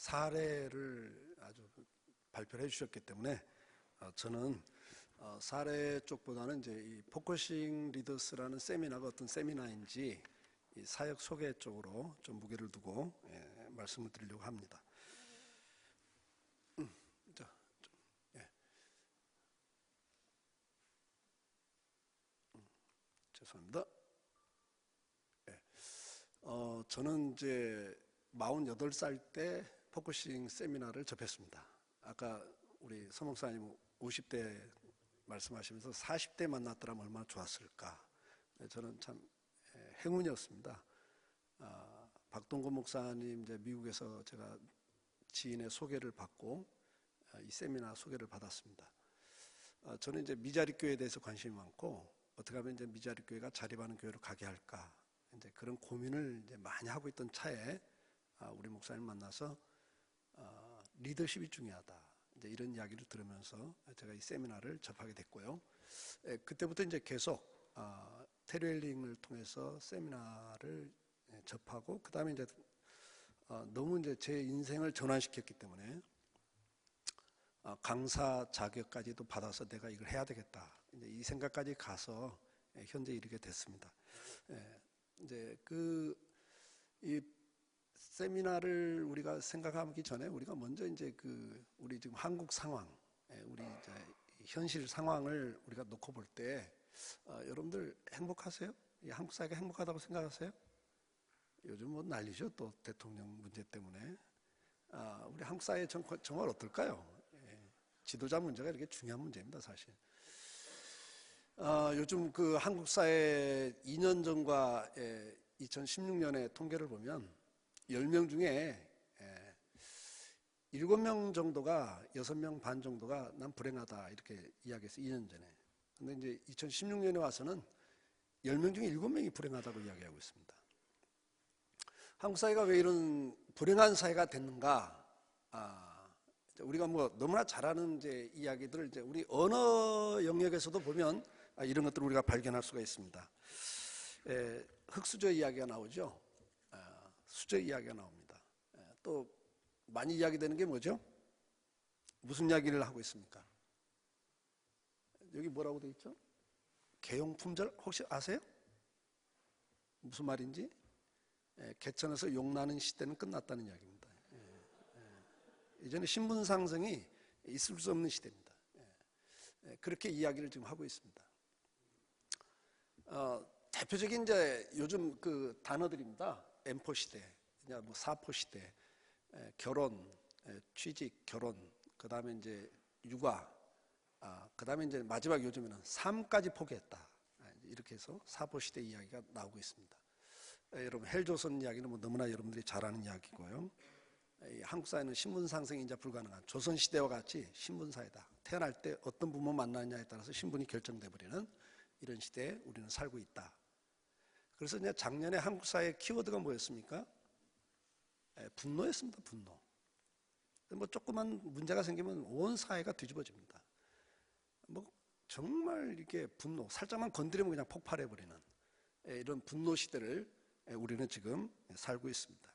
사례를 아주 발표를 해주셨기 때문에 어, 저는 어, 사례 쪽보다는 이제 이 포커싱 리더스라는 세미나가 어떤 세미나인지 이 사역 소개 쪽으로 좀 무게를 두고 예, 말씀을 드리려고 합니다. 음, 자, 좀, 예. 음, 죄송합니다. 예. 어, 저는 이제 48살 때 포커싱 세미나를 접했습니다. 아까 우리 서 목사님 50대 말씀하시면서 40대 만났더라면 얼마나 좋았을까. 네, 저는 참 예, 행운이었습니다. 아, 박동건 목사님 이제 미국에서 제가 지인의 소개를 받고 아, 이 세미나 소개를 받았습니다. 아, 저는 이제 미자립 교회에 대해서 관심이 많고 어떻게 하면 이제 미자립 교회가 자립하는 교회로 가게 할까 이제 그런 고민을 이제 많이 하고 있던 차에 우리 목사님 만나서 리더십이 중요하다. 이제 이런 이야기를 들으면서 제가 이 세미나를 접하게 됐고요. 예, 그때부터 이제 계속 아, 테레일링을 통해서 세미나를 예, 접하고 그 다음에 이제 어, 너무 이제 제 인생을 전환시켰기 때문에 아, 강사 자격까지도 받아서 내가 이걸 해야 되겠다. 이제 이 생각까지 가서 예, 현재 이르게 됐습니다. 이제 그 이 세미나를 우리가 생각하기 전에 우리가 먼저 이제 그 우리 지금 한국 상황, 예, 우리 이제 현실 상황을 우리가 놓고 볼때 어, 여러분들 행복하세요? 한국 사회가 행복하다고 생각하세요? 요즘 뭐 난리죠 또 대통령 문제 때문에 아, 우리 한국 사회 정, 정말 어떨까요? 예, 지도자 문제가 이렇게 중요한 문제입니다 사실. 아, 요즘 그 한국 사회 2년 전과 예, 2016년의 통계를 보면 10명 중에 7명 예, 정도가 6명 반 정도가 난 불행하다 이렇게 이야기했어요. 2년 전에. 근데 이제 2016년에 와서는 10명 중에 7명이 불행하다고 이야기하고 있습니다. 한국 사회가 왜 이런 불행한 사회가 됐는가? 아, 우리가 뭐 너무나 잘 아는 이제 이야기들을 이제 우리 언어 영역에서도 보면 아, 이런 것들을 우리가 발견할 수가 있습니다. 에, 흑수저 이야기가 나오죠. 수저 이야기가 나옵니다. 예, 또 많이 이야기되는 게 뭐죠? 무슨 이야기를 하고 있습니까? 여기 뭐라고 돼 있죠? 개용 품절 혹시 아세요? 무슨 말인지? 예, 개천에서 용 나는 시대는 끝났다는 이야기입니다. 예, 예. 이제는 신분 상승이 있을 수 없는 시대입니다. 그렇게 이야기를 지금 하고 있습니다. 어, 대표적인 이제 요즘 그 단어들입니다. M4 시대, 뭐 4포 시대, 결혼, 취직, 결혼, 그 다음에 이제 육아, 아, 그 다음에 이제 마지막 요즘에는 삶까지 포기했다. 아, 이렇게 해서 사포 시대 이야기가 나오고 있습니다. 여러분 헬조선 이야기는 뭐 너무나 여러분들이 잘 아는 이야기고요. 한국 사회는 신분 상승이 이제 불가능한 조선 시대와 같이 신분 사회다. 태어날 때 어떤 부모 만나느냐에 따라서 신분이 결정돼 버리는 이런 시대에 우리는 살고 있다. 그래서 이제 작년에 한국 사회 키워드가 뭐였습니까? 예, 분노였습니다. 분노. 뭐 조그만 문제가 생기면 온 사회가 뒤집어집니다. 뭐 정말 이게 분노, 살짝만 건드리면 그냥 폭발해 버리는 예, 이런 분노 시대를 예, 우리는 지금 살고 있습니다.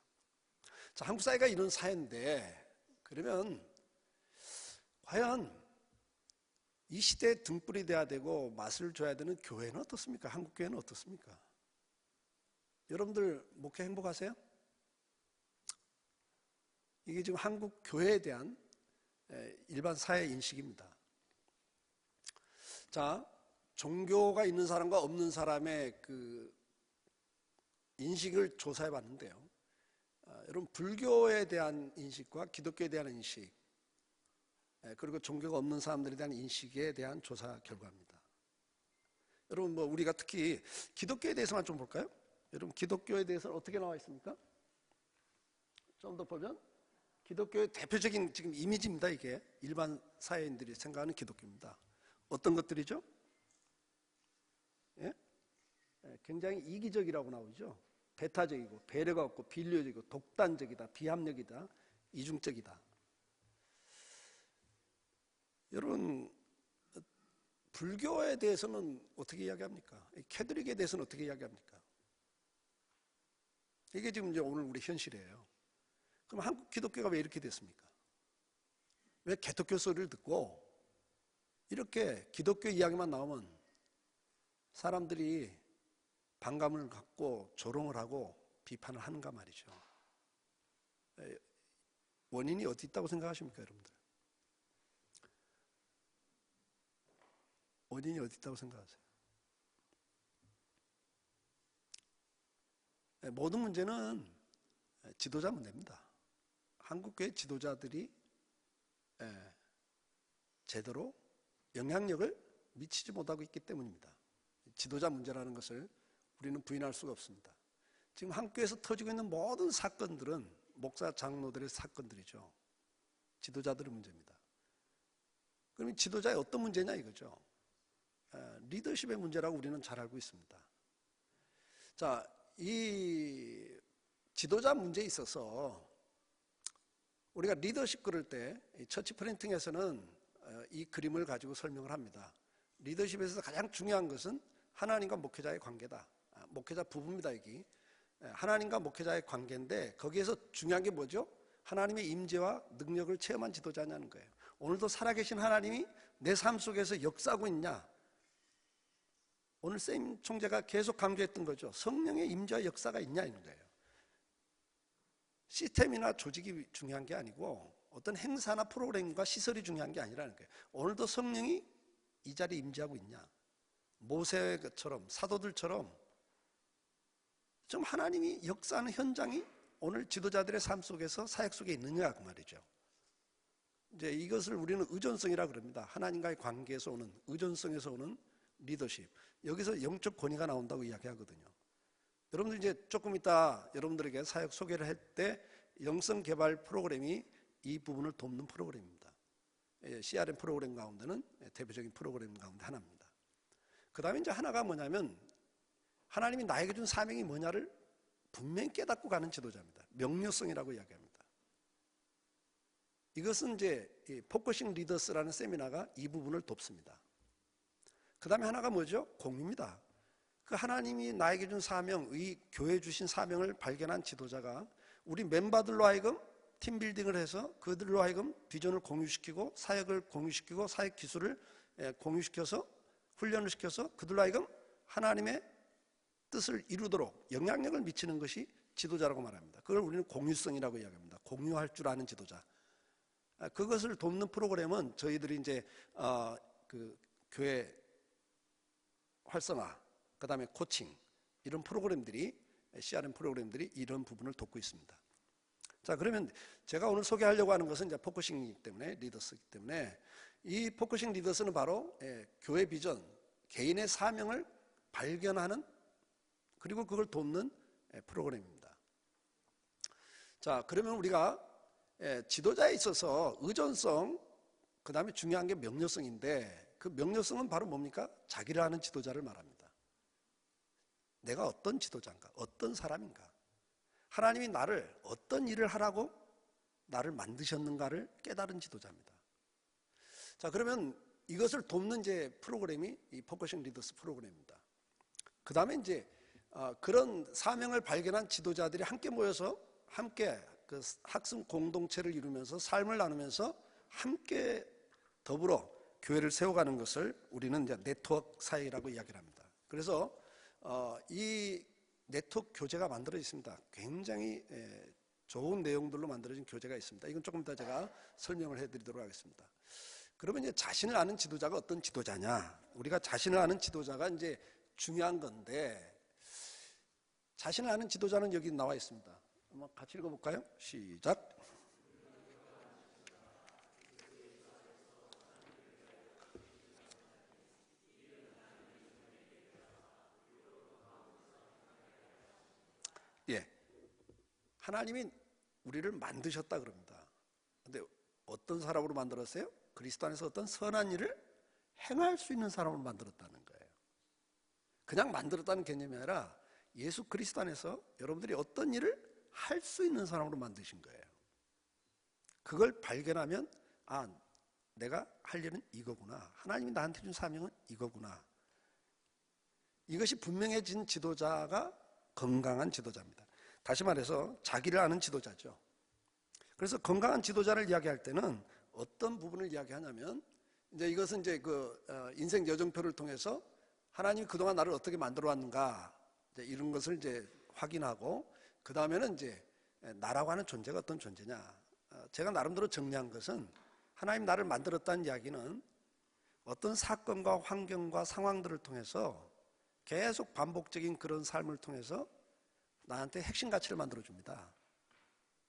자, 한국 사회가 이런 사회인데 그러면 과연 이 시대에 등불이 돼야 되고 맛을 줘야 되는 교회는 어떻습니까? 한국 교회는 어떻습니까? 여러분들 목회 행복하세요? 이게 지금 한국 교회에 대한 일반 사회 인식입니다. 자, 종교가 있는 사람과 없는 사람의 그 인식을 조사해 봤는데요. 아, 여러분, 불교에 대한 인식과 기독교에 대한 인식, 그리고 종교가 없는 사람들에 대한 인식에 대한 조사 결과입니다. 여러분, 뭐, 우리가 특히 기독교에 대해서만 좀 볼까요? 여러분 기독교에 대해서 어떻게 나와 있습니까? 좀 더 보면 기독교의 대표적인 지금 이미지입니다. 이게 일반 사회인들이 생각하는 기독교입니다. 어떤 것들이죠? 예? 예 굉장히 이기적이라고 나오죠. 배타적이고 배려가 없고 빌려적이고 독단적이다, 비합력이다, 이중적이다. 여러분 불교에 대해서는 어떻게 이야기합니까? 캐드릭에 대해서는 어떻게 이야기합니까? 이게 지금 이제 오늘 우리 현실이에요. 그럼 한국 기독교가 왜 이렇게 됐습니까? 왜 개독교 소리를 듣고 이렇게 기독교 이야기만 나오면 사람들이 반감을 갖고 조롱을 하고 비판을 하는가 말이죠. 원인이 어디 있다고 생각하십니까, 여러분들? 원인이 어디 있다고 생각하세요? 모든 문제는 지도자 문제입니다. 한국교회 지도자들이 제대로 영향력을 미치지 못하고 있기 때문입니다. 지도자 문제라는 것을 우리는 부인할 수가 없습니다. 지금 한국에서 터지고 있는 모든 사건들은 목사 장로들의 사건들이죠. 지도자들의 문제입니다. 그러면 지도자의 어떤 문제냐 이거죠. 리더십의 문제라고 우리는 잘 알고 있습니다. 자, 이 지도자 문제에 있어서 우리가 리더십 그럴 때 처치 프린팅에서는 어, 이 그림을 가지고 설명을 합니다. 리더십에서 가장 중요한 것은 하나님과 목회자의 관계다. 아, 목회자 부부입니다, 여기. 하나님과 목회자의 관계인데 거기에서 중요한 게 뭐죠? 하나님의 임재와 능력을 체험한 지도자냐는 거예요. 오늘도 살아계신 하나님이 내 삶 속에서 역사하고 있냐? 오늘 쌤 총재가 계속 강조했던 거죠. 성령의 임재와 역사가 있냐 이런 거예요. 시스템이나 조직이 중요한 게 아니고 어떤 행사나 프로그램과 시설이 중요한 게 아니라는 거예요. 오늘도 성령이 이 자리에 임재하고 있냐? 모세처럼 사도들처럼 좀 하나님이 역사하는 현장이 오늘 지도자들의 삶 속에서 사역 속에 있느냐 그 말이죠. 이제 이것을 우리는 의존성이라 그럽니다. 하나님과의 관계에서 오는 의존성에서 오는 리더십. 여기서 영적 권위가 나온다고 이야기하거든요. 여러분들 이제 조금 이따 여러분들에게 사역 소개를 할 때 영성 개발 프로그램이 이 부분을 돕는 프로그램입니다. CRM 예, 프로그램 가운데는 대표적인 프로그램 가운데 하나입니다. 그 다음에 이제 하나가 뭐냐면 하나님이 나에게 준 사명이 뭐냐를 분명히 깨닫고 가는 지도자입니다. 명료성이라고 이야기합니다. 이것은 이제 포커싱 리더스라는 세미나가 이 부분을 돕습니다. 그 다음에 하나가 뭐죠? 공입니다. 그 하나님이 나에게 준 사명, 의 교회 주신 사명을 발견한 지도자가 우리 멤버들로 하여금 팀빌딩을 해서 그들로 하여금 비전을 공유시키고 사역을 공유시키고 사역 기술을 예, 공유시켜서 훈련을 시켜서 그들로 하여금 하나님의 뜻을 이루도록 영향력을 미치는 것이 지도자라고 말합니다. 그걸 우리는 공유성이라고 이야기합니다. 공유할 줄 아는 지도자. 아, 그것을 돕는 프로그램은 저희들이 이제 어, 그 교회 활성화, 그 다음에 코칭 이런 프로그램들이 CRM 프로그램들이 이런 부분을 돕고 있습니다. 자 그러면 제가 오늘 소개하려고 하는 것은 이제 포커싱이기 때문에 리더스이기 때문에 이 포커싱 리더스는 바로 예, 교회 비전, 개인의 사명을 발견하는 그리고 그걸 돕는 예, 프로그램입니다. 자 그러면 우리가 예, 지도자에 있어서 의존성, 그 다음에 중요한 게 명료성인데 그 명료성은 바로 뭡니까? 자기를 아는 지도자를 말합니다. 내가 어떤 지도자인가? 어떤 사람인가? 하나님이 나를 어떤 일을 하라고 나를 만드셨는가를 깨달은 지도자입니다. 자, 그러면 이것을 돕는 이제 프로그램이 이 포커싱 리더스 프로그램입니다. 그 다음에 이제 어, 그런 사명을 발견한 지도자들이 함께 모여서 함께 그 학습 공동체를 이루면서 삶을 나누면서 함께 더불어 교회를 세워가는 것을 우리는 이제 네트워크 사회라고 이야기를 합니다. 그래서 어, 이 네트워크 교재가 만들어 있습니다. 굉장히 에, 좋은 내용들로 만들어진 교재가 있습니다. 이건 조금 더 제가 설명을 해드리도록 하겠습니다. 그러면 이제 자신을 아는 지도자가 어떤 지도자냐? 우리가 자신을 아는 지도자가 이제 중요한 건데 자신을 아는 지도자는 여기 나와 있습니다. 한번 같이 읽어볼까요? 시작. 예. 하나님이 우리를 만드셨다 그럽니다. 근데 어떤 사람으로 만들었어요? 그리스도 안에서 어떤 선한 일을 행할 수 있는 사람으로 만들었다는 거예요. 그냥 만들었다는 개념이 아니라 예수 그리스도 안에서 여러분들이 어떤 일을 할 수 있는 사람으로 만드신 거예요. 그걸 발견하면 아, 내가 할 일은 이거구나. 하나님이 나한테 준 사명은 이거구나. 이것이 분명해진 지도자가 건강한 지도자입니다. 다시 말해서 자기를 아는 지도자죠. 그래서 건강한 지도자를 이야기할 때는 어떤 부분을 이야기하냐면 이제 이것은 이제 그 어, 인생 여정표를 통해서 하나님이 그동안 나를 어떻게 만들어 왔는가 이런 것을 이제 확인하고 그 다음에는 이제 나라고 하는 존재가 어떤 존재냐. 어, 제가 나름대로 정리한 것은 하나님 나를 만들었다는 이야기는 어떤 사건과 환경과 상황들을 통해서 계속 반복적인 그런 삶을 통해서 나한테 핵심 가치를 만들어 줍니다.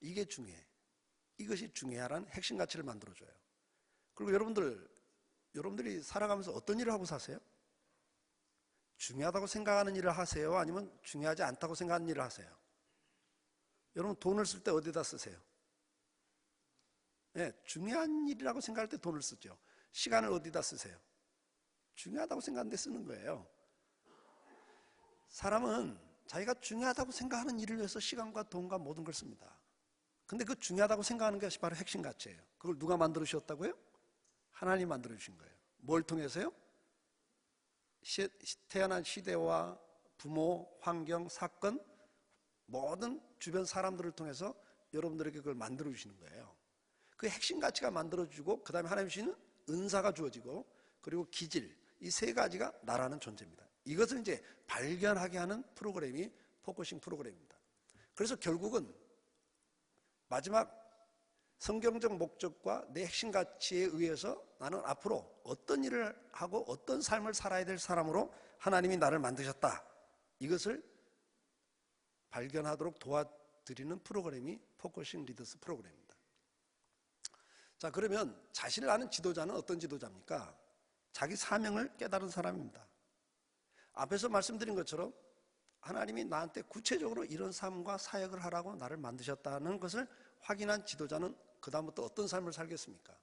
이게 중요해. 이것이 중요하라는 핵심 가치를 만들어 줘요. 그리고 여러분들 여러분들이 살아가면서 어떤 일을 하고 사세요? 중요하다고 생각하는 일을 하세요? 아니면 중요하지 않다고 생각하는 일을 하세요? 여러분 돈을 쓸 때 어디다 쓰세요? 네, 중요한 일이라고 생각할 때 돈을 쓰죠. 시간을 어디다 쓰세요? 중요하다고 생각하는데 쓰는 거예요. 사람은 자기가 중요하다고 생각하는 일을 위해서 시간과 돈과 모든 걸 씁니다. 근데 그 중요하다고 생각하는 것이 바로 핵심 가치예요. 그걸 누가 만들어 주셨다고요? 하나님 만들어 주신 거예요. 뭘 통해서요? 시, 태어난 시대와 부모, 환경, 사건, 모든 주변 사람들을 통해서 여러분들에게 그걸 만들어 주시는 거예요. 그 핵심 가치가 만들어 주고 그 다음에 하나님 주시는 은사가 주어지고 그리고 기질 이 세 가지가 나라는 존재입니다. 이것을 이제 발견하게 하는 프로그램이 포커싱 프로그램입니다. 그래서 결국은 마지막 성경적 목적과 내 핵심 가치에 의해서 나는 앞으로 어떤 일을 하고 어떤 삶을 살아야 될 사람으로 하나님이 나를 만드셨다. 이것을 발견하도록 도와드리는 프로그램이 포커싱 리더스 프로그램입니다. 자, 그러면 자신을 아는 지도자는 어떤 지도자입니까? 자기 사명을 깨달은 사람입니다. 앞에서 말씀드린 것처럼 하나님이 나한테 구체적으로 이런 삶과 사역을 하라고 나를 만드셨다는 것을 확인한 지도자는 그다음부터 어떤 삶을 살겠습니까?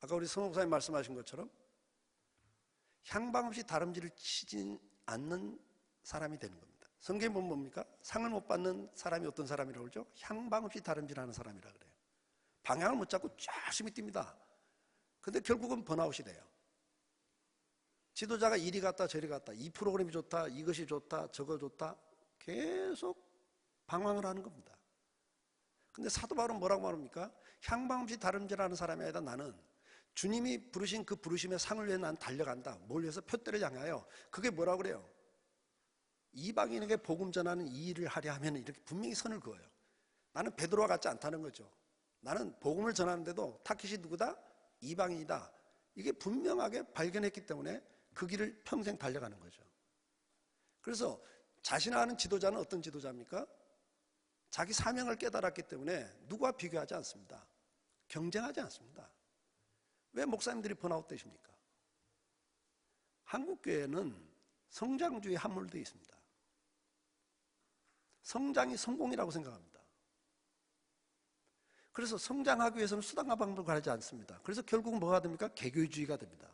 아까 우리 성목사님 말씀하신 것처럼 향방 없이 다름질을 치진 않는 사람이 되는 겁니다. 성경에 보면 뭡니까? 상을 못 받는 사람이 어떤 사람이라고 그러죠? 향방 없이 다름질하는 사람이라 그래요. 방향을 못 잡고 열심히 뜁니다. 근데 결국은 번아웃이 돼요. 지도자가 이리 갔다 저리 갔다 이 프로그램이 좋다 이것이 좋다 저거 좋다 계속 방황을 하는 겁니다. 근데 사도 바울은 뭐라고 말합니까? 향방 없이 다름질하는 사람이 아니라 나는 주님이 부르신 그 부르심의 상을 위해 난 달려간다. 뭘 위해서 표대를 향하여. 그게 뭐라고 그래요? 이방인에게 복음 전하는 이 일을 하려 하면 이렇게 분명히 선을 그어요. 나는 베드로와 같지 않다는 거죠. 나는 복음을 전하는데도 타켓이 누구다? 이방인이다. 이게 분명하게 발견했기 때문에 그 길을 평생 달려가는 거죠. 그래서 자신을 아는 지도자는 어떤 지도자입니까? 자기 사명을 깨달았기 때문에 누구와 비교하지 않습니다. 경쟁하지 않습니다. 왜 목사님들이 번아웃 되십니까? 한국교회는 성장주의 함몰되어 있습니다. 성장이 성공이라고 생각합니다. 그래서 성장하기 위해서는 수단과 방법을 가리지 않습니다. 그래서 결국은 뭐가 됩니까? 개교주의가 됩니다.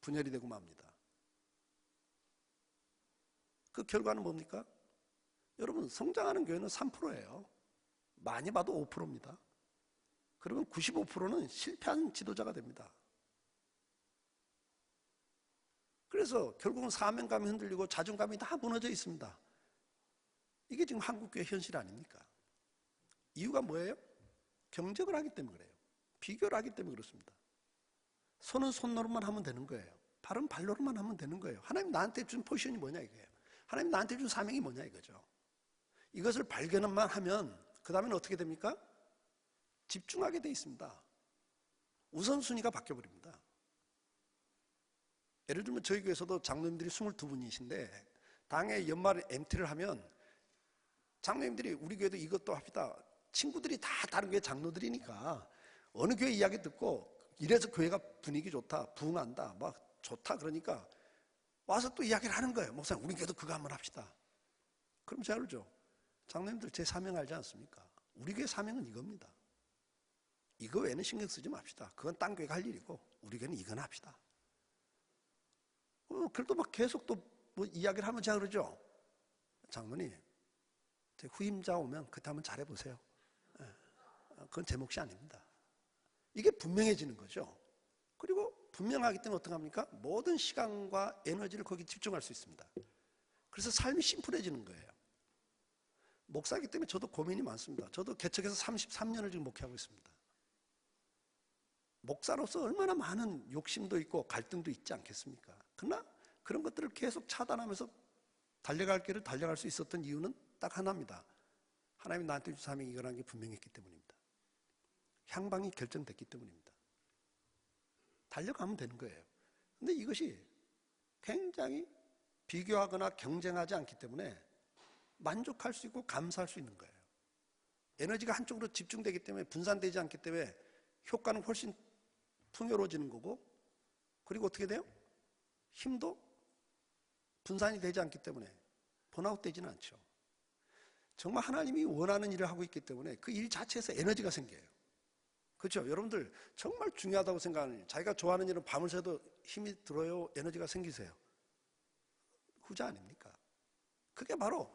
분열이 되고 맙니다. 그 결과는 뭡니까? 여러분, 성장하는 교회는 3%예요. 많이 봐도 5%입니다. 그러면 95%는 실패한 지도자가 됩니다. 그래서 결국은 사명감이 흔들리고 자존감이 다 무너져 있습니다. 이게 지금 한국교회 현실 아닙니까? 이유가 뭐예요? 경쟁을 하기 때문에 그래요. 비교를 하기 때문에 그렇습니다. 손은 손노릇만 하면 되는 거예요. 발은 발로만 하면 되는 거예요. 하나님 나한테 준 포지션이 뭐냐 이거예요. 하나님 나한테 준 사명이 뭐냐 이거죠. 이것을 발견만 하면 그 다음에는 어떻게 됩니까? 집중하게 돼 있습니다. 우선순위가 바뀌어버립니다. 예를 들면 저희 교회에서도 장로님들이 22분이신데 당에 연말 MT를 하면 장로님들이 우리 교회도 이것도 합시다. 친구들이 다 다른 교회 장로들이니까 어느 교회 이야기 듣고 이래서 교회가 분위기 좋다, 부흥한다, 막 좋다 그러니까 와서 또 이야기를 하는 거예요. 목사님, 우리 교회도 그거 한번 합시다. 그럼 제가 그러죠. 장로님들 제 사명 알지 않습니까? 우리 교회 사명은 이겁니다. 이거 외에는 신경 쓰지 맙시다. 그건 딴 교회가 할 일이고 우리 교회는 이건 합시다. 어, 그래도 막 계속 또 뭐 이야기를 하면 제가 그러죠. 장모님, 제 후임자 오면 그때 한번 잘해보세요. 예. 그건 제 몫이 아닙니다. 이게 분명해지는 거죠. 그리고 분명하기 때문에 어떡합니까? 모든 시간과 에너지를 거기 집중할 수 있습니다. 그래서 삶이 심플해지는 거예요. 목사이기 때문에 저도 고민이 많습니다. 저도 개척해서 33년을 지금 목회하고 있습니다. 목사로서 얼마나 많은 욕심도 있고 갈등도 있지 않겠습니까? 그러나 그런 것들을 계속 차단하면서 달려갈 길을 달려갈 수 있었던 이유는 딱 하나입니다. 하나님 나한테 주신 사명이 이거라는 게 분명했기 때문입니다. 향방이 결정됐기 때문입니다. 달려가면 되는 거예요. 근데 이것이 굉장히 비교하거나 경쟁하지 않기 때문에 만족할 수 있고 감사할 수 있는 거예요. 에너지가 한쪽으로 집중되기 때문에 분산되지 않기 때문에 효과는 훨씬 풍요로워지는 거고 그리고 어떻게 돼요? 힘도 분산이 되지 않기 때문에 번아웃 되지는 않죠. 정말 하나님이 원하는 일을 하고 있기 때문에 그 일 자체에서 에너지가 생겨요. 그렇죠? 여러분들 정말 중요하다고 생각하는 일, 자기가 좋아하는 일은 밤을 새도 힘이 들어요, 에너지가 생기세요. 후자 아닙니까? 그게 바로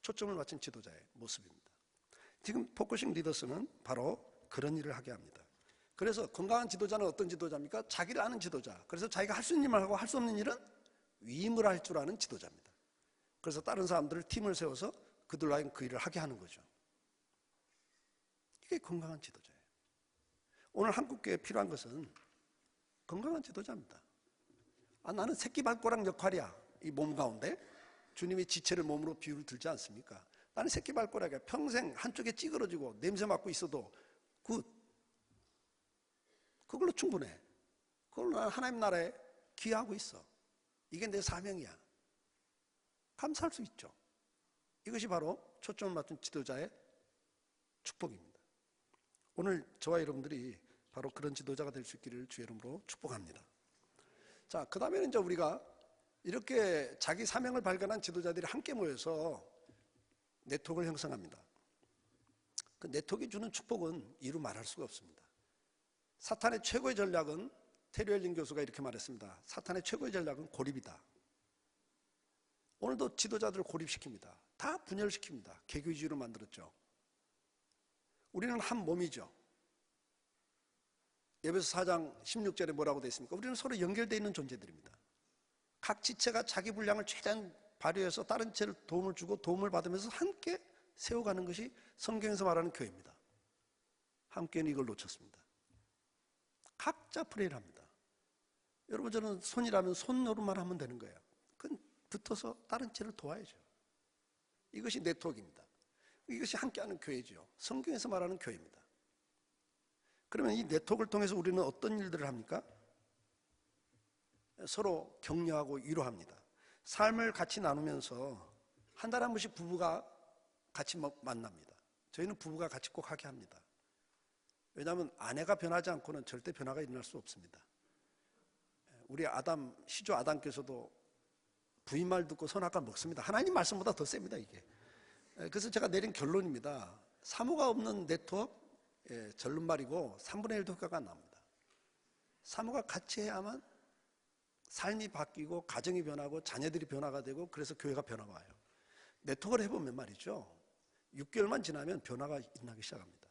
초점을 맞춘 지도자의 모습입니다. 지금 포커싱 리더스는 바로 그런 일을 하게 합니다. 그래서 건강한 지도자는 어떤 지도자입니까? 자기를 아는 지도자. 그래서 자기가 할 수 있는 일만 하고 할 수 없는 일은 위임을 할 줄 아는 지도자입니다. 그래서 다른 사람들을 팀을 세워서 그들로 하여금 그 일을 하게 하는 거죠. 이게 건강한 지도자예요. 오늘 한국교회에 필요한 것은 건강한 지도자입니다. 아, 나는 새끼발가락 역할이야. 이 몸 가운데. 주님이 지체를 몸으로 비유를 들지 않습니까? 나는 새끼발가락이야. 평생 한쪽에 찌그러지고 냄새 맡고 있어도 굿. 그걸로 충분해. 그걸로 나는 하나님 나라에 기여하고 있어. 이게 내 사명이야. 감사할 수 있죠. 이것이 바로 초점을 맞춘 지도자의 축복입니다. 오늘 저와 여러분들이 바로 그런 지도자가 될 수 있기를 주의 이름으로 축복합니다. 자, 그 다음에는 이제 우리가 이렇게 자기 사명을 발견한 지도자들이 함께 모여서 네트워크를 형성합니다. 그 네트워크가 주는 축복은 이루 말할 수가 없습니다. 사탄의 최고의 전략은 테리 엘린 교수가 이렇게 말했습니다. 사탄의 최고의 전략은 고립이다. 오늘도 지도자들을 고립시킵니다. 다 분열시킵니다. 개교 위주로 만들었죠. 우리는 한 몸이죠. 예배서 4장 16절에 뭐라고 되어 있습니까? 우리는 서로 연결되어 있는 존재들입니다. 각 지체가 자기 분량을 최대한 발휘해서 다른 지체를 도움을 주고 도움을 받으면서 함께 세워가는 것이 성경에서 말하는 교회입니다. 함께는 이걸 놓쳤습니다. 각자 프레이를 합니다. 여러분 저는 손이라면 손으로만 하면 되는 거예요. 그건 붙어서 다른 채를 도와야죠. 이것이 네트워크입니다. 이것이 함께하는 교회죠. 성경에서 말하는 교회입니다. 그러면 이 네트워크를 통해서 우리는 어떤 일들을 합니까? 서로 격려하고 위로합니다. 삶을 같이 나누면서 한 달에 한 번씩 부부가 같이 만납니다. 저희는 부부가 같이 꼭 하게 합니다. 왜냐하면 아내가 변하지 않고는 절대 변화가 일어날 수 없습니다. 우리 아담, 시조 아담께서도 부인 말 듣고 선악과 먹습니다. 하나님 말씀보다 더 셉니다, 이게. 그래서 제가 내린 결론입니다. 사모가 없는 네트워크, 예, 절름말이고 3분의 1도 효과가 납니다. 사모가 같이 해야만 삶이 바뀌고 가정이 변하고 자녀들이 변화가 되고 그래서 교회가 변화가 와요. 네트워크를 해보면 말이죠. 6개월만 지나면 변화가 일어나기 시작합니다.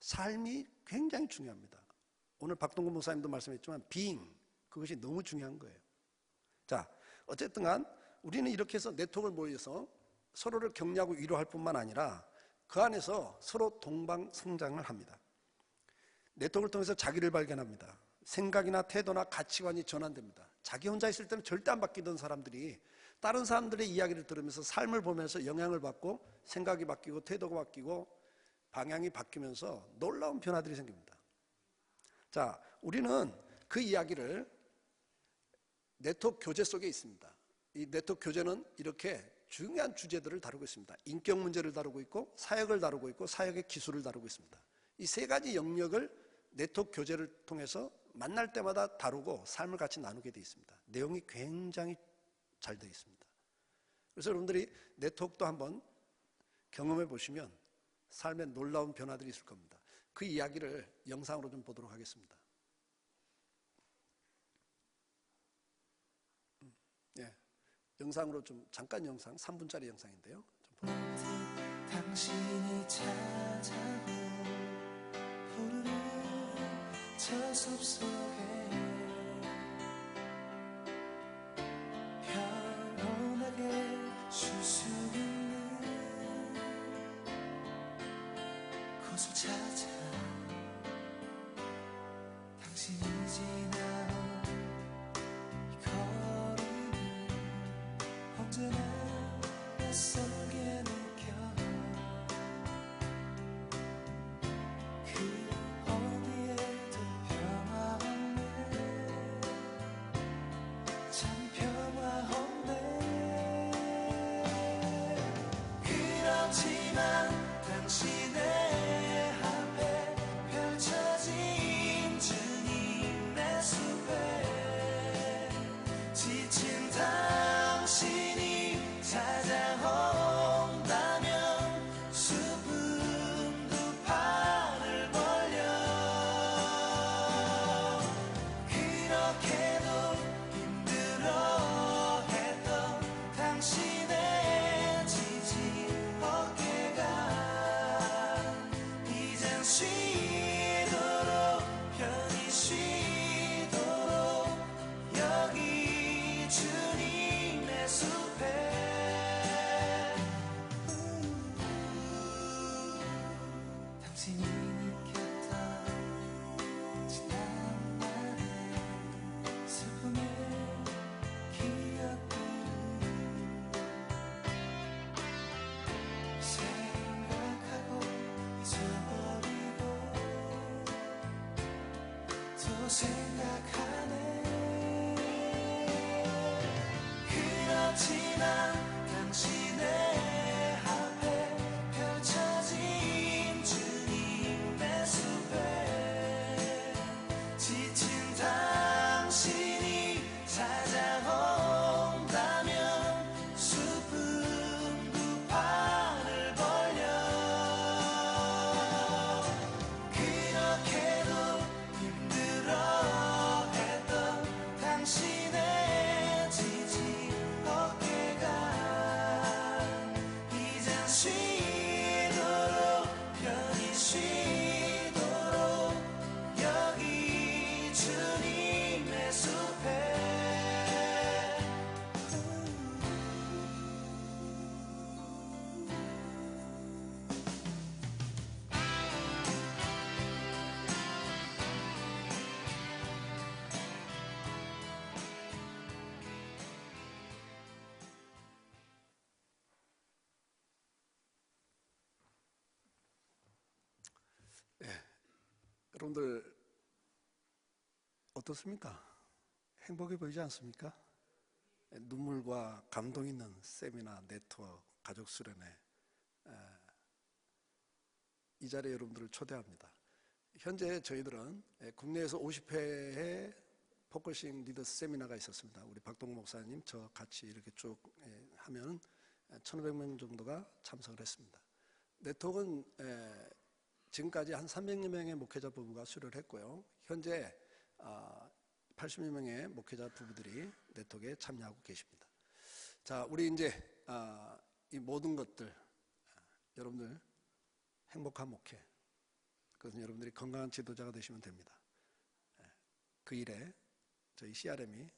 삶이 굉장히 중요합니다. 오늘 박동근 목사님도 말씀했지만 being 그것이 너무 중요한 거예요. 자, 어쨌든 간 우리는 이렇게 해서 네트워크를 모여서 서로를 격려하고 위로할 뿐만 아니라 그 안에서 서로 동방 성장을 합니다. 네트워크를 통해서 자기를 발견합니다. 생각이나 태도나 가치관이 전환됩니다. 자기 혼자 있을 때는 절대 안 바뀌던 사람들이 다른 사람들의 이야기를 들으면서 삶을 보면서 영향을 받고 생각이 바뀌고 태도가 바뀌고 방향이 바뀌면서 놀라운 변화들이 생깁니다. 자, 우리는 그 이야기를 네트워크 교재 속에 있습니다. 이 네트워크 교재는 이렇게 중요한 주제들을 다루고 있습니다. 인격 문제를 다루고 있고 사역을 다루고 있고 사역의 기술을 다루고 있습니다. 이 세 가지 영역을 네트워크 교재를 통해서 만날 때마다 다루고 삶을 같이 나누게 되어 있습니다. 내용이 굉장히 잘 되어 있습니다. 그래서 여러분들이 네트워크도 한번 경험해 보시면 삶에 놀라운 변화들이 있을 겁니다. 그 이야기를 영상으로 좀 보도록 하겠습니다. 음, 예, 영상으로 좀 잠깐 영상, 3분짜리 영상인데요. 당신이 찾아온 저 숲 속에 이 여러분들 어떻습니까? 행복해 보이지 않습니까? 눈물과 감동 있는 세미나 네트워크 가족 수련회 에, 이 자리에 여러분들을 초대합니다. 현재 저희들은 에, 국내에서 50회의 포커싱 리더스 세미나가 있었습니다. 우리 박동 목사님 저 같이 이렇게 쭉 에, 하면 1,500명 정도가 참석을 했습니다. 네트워크는 에, 지금까지 한 300여 명의 목회자 부부가 수료를 했고요. 현재 아, 80여 명의 목회자 부부들이 네트워크에 참여하고 계십니다. 자, 우리 이제 아, 이 모든 것들 아, 여러분들 행복한 목회 그것은 여러분들이 건강한 지도자가 되시면 됩니다. 예, 그 일에 저희 CRM이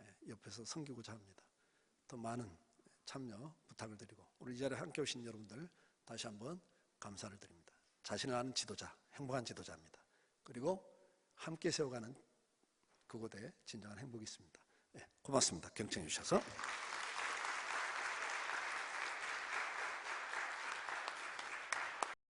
예, 옆에서 섬기고자 합니다. 더 많은 참여 부탁을 드리고 우리 이 자리에 함께 오신 여러분들 다시 한번 감사를 드립니다. 자신을 아는 지도자, 행복한 지도자입니다. 그리고 함께 세워가는 그곳에 진정한 행복이 있습니다. 예, 고맙습니다. 경청해 주셔서.